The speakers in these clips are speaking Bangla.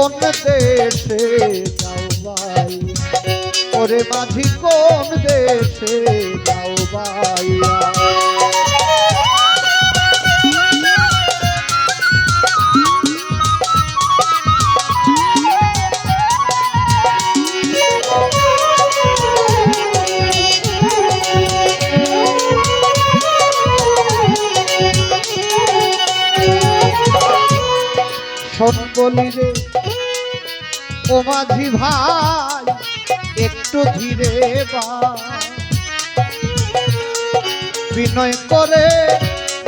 কোন দেশে যাও ভাই? ওরে মাঝি কোন দেশে যাও ভাইয়া? রে ও মাঝি ভাই একটু ধীরে বিনয় করে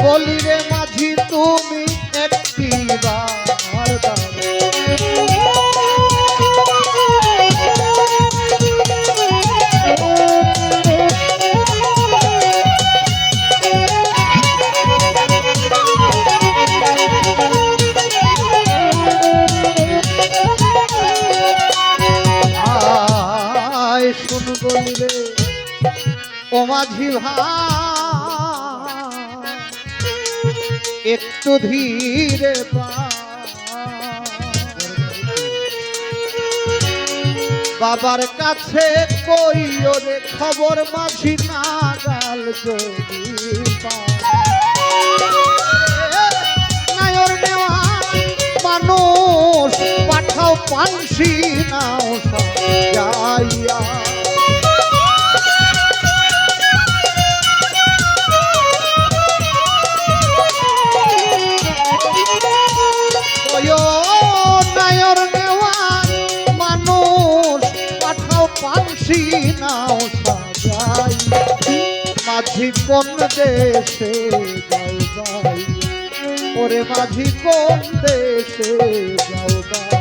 বলি রে মাঝি তুমি একটি বার দাও। রে ও মাঝি একটু ধীরে বাবার কাছে কই ওরে খবর মাঝি পায়। নেওয়া মানুষ, পাঠাও পানসি নাও যাইয়া মাঝি কোন দেশে যাও যাই ওরে মাঝি কোন দেশে যাও যাই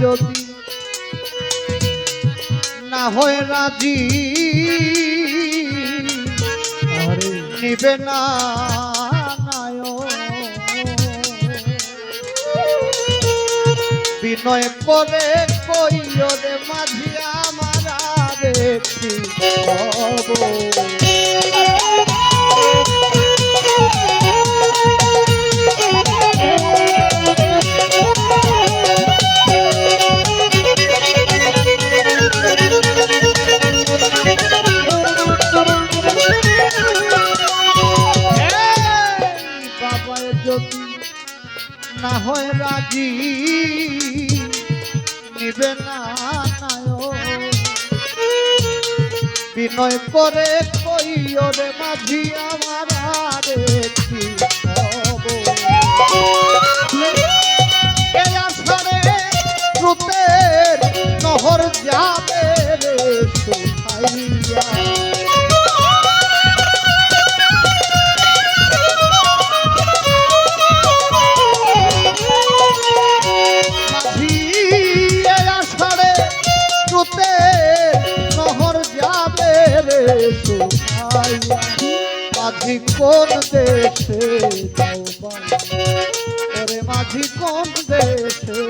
যদি না হয় রাজি নিবে না। বিনয় করে কইও রে মাঝি আমার আর হয় রাজি নিবে না। বিনয় করে কইও রে মাঝি আমার আর স্রোতের নহর যাবে নহর যাবে রে শুকাইয়া মাঝি কোন দেশে? ওরে মাঝি কোন দেশে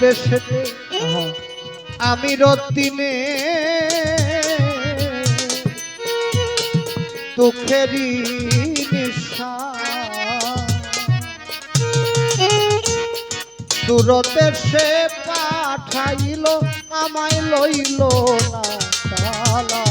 দেশেতে আমি রতিনে দুঃখেরই দূরতে সে পাঠাইল আমায় লইল না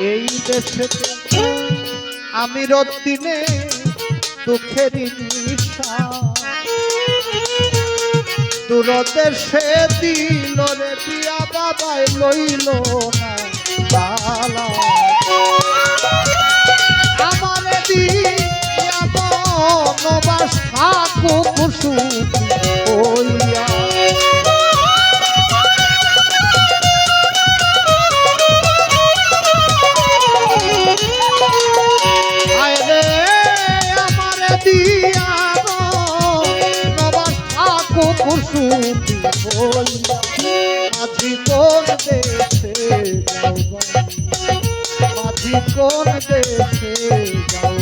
এই দেশে আমি রতিনে দুঃখের দূরদেশে দিল রে দিয়া বাবাই লইল আমার দিয়া বনবাস থাকু হইয়া মাঝি কোন দেশে যাও